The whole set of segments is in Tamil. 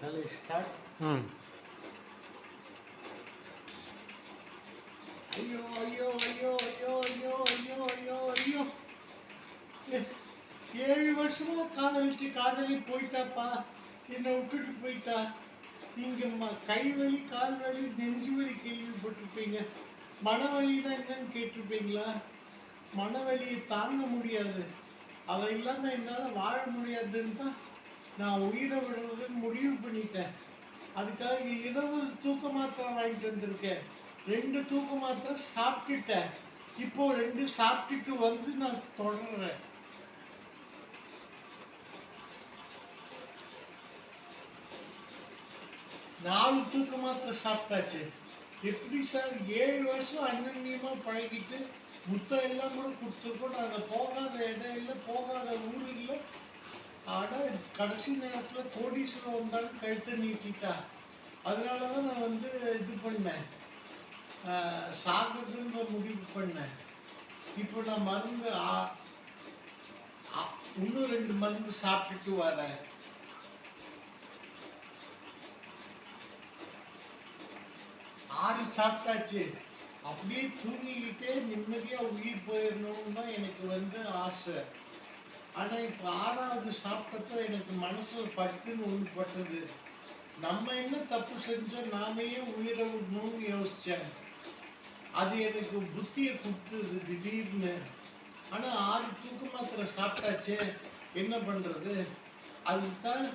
Shall I start? ம் ஐயோ ஐயோ ஐயோ ஐயோ ஐயோ ஐயோ ஐயோ ஐயோ ஏழு வருஷமா காதலிச்சு காதலி போயிட்டாப்பா. என்னை விட்டுட்டு போயிட்டா. நீங்க கை வலி கால் வலி நெஞ்சு வலி கேள்விப்பட்டிருப்பீங்க. மனவலினா என்னன்னு கேட்டிருப்பீங்களா? மனவலியை தாங்க முடியாது. அவ இல்லாம என்னால வாழ முடியாதுன்னு தான் நான் உயிரை விடுறதுன்னு முடிவு பண்ணிட்டேன். அதுக்காக இரவு தூக்க மாத்திரை வாங்கிட்டு வந்திருக்கேன். ரெண்டு தூக்க மாத்திரை சாப்பிட்டுட்டேன். இப்போ ரெண்டு சாப்பிட்டுட்டு வந்து நான் தொடர்றேன். நாலு தூக்க மாத்திரை சாப்பிட்டாச்சு. எப்படி சார்? ஏழு வருஷம் அன்னன்யமா பழகிட்டு முத்தம் எல்லாம் கூட கொடுத்துருக்கோம். நாங்கள் போகாத இடம் இல்லை போகாத ஊர் இல்லை. கடைசி நேரத்தில் கோடீஸ்வரம் வந்தாலும் கழுத்தை நீட்டிட்டா அதனால தான் நான் வந்து இது பண்ணேன். ஆஹ் சாகிறதுன்ற முடிவு பண்ணேன். இப்போ நான் மருந்து ஆ- இன்னும் ரெண்டு மருந்து சாப்பிட்டுட்டு வரேன். ஆறு சாப்பிட்டாச்சு. அப்படியே தூங்கிக்கிட்டே நிம்மதியாக உயிர் போயிடணும்னு தான் எனக்கு வந்து ஆசை. ஆனா இப்ப ஆறாவது சாப்பிட்டப்ப எனக்கு மனசுல பட்டுன்னு ஒண்ணு பட்டது நம்ம என்ன தப்பு செஞ்சோம் நாமையே உயிரை விடணும்னு யோசிச்சேன். அது எனக்கு புத்தியை கொடுத்தது திடீர்னு. ஆனா ஆறு தூக்கு மாத்திரை சாப்பிட்டாச்சே என்ன பண்றது? அதுதான்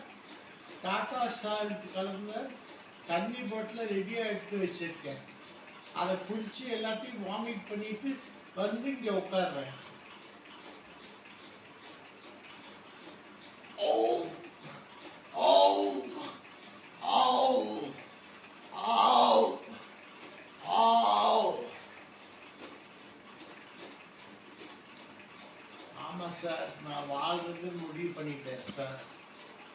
டாட்டா சால்ட் கலந்த தண்ணி பாட்டில ரெடியாக எடுத்து வச்சிருக்கேன். அதை குளித்து எல்லாத்தையும் வாமிட் பண்ணிட்டு வந்து இங்க உட்காடுறேன் ஆமாம் சார் நான் வாழ்றது முடிவு பண்ணிட்டேன் சார்.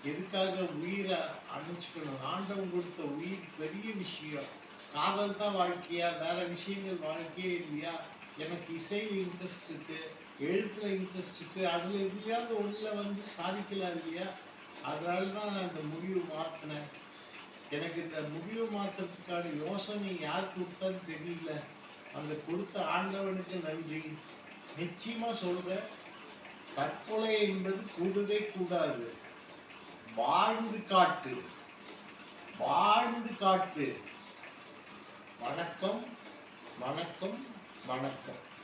எதுக்காக உயிரை அணைச்சிக்கணும் ஆண்டவன் கொடுத்த உயிர் பெரிய விஷயம். காதல் தான் வாழ்க்கையா? வேற விஷயங்கள் வாழ்க்கையே இல்லையா? எனக்கு இசையில் இன்ட்ரெஸ்ட் இருக்கு எழுத்துல இன்ட்ரெஸ்ட் இருக்கு. அதுல எதுலையாவது ஒண்ணுல வந்து சாதிக்கலாம் இல்லையா? அதனால தான் நான் இந்த முடிவு மாத்தினேன். எனக்கு இந்த முடிவு மாற்றத்துக்கான யோசனை யார் கொடுத்தான்னு தெரியல. அந்த கொடுத்த ஆண்டவனுக்கு நன்றி. நிச்சயமா சொல்றேன். தற்கொலை என்பது கூடவே கூடாது. வாழ்ந்து காட்டு. வாழ்ந்து காட்டு. வணக்கம் வணக்கம் வணக்கம்.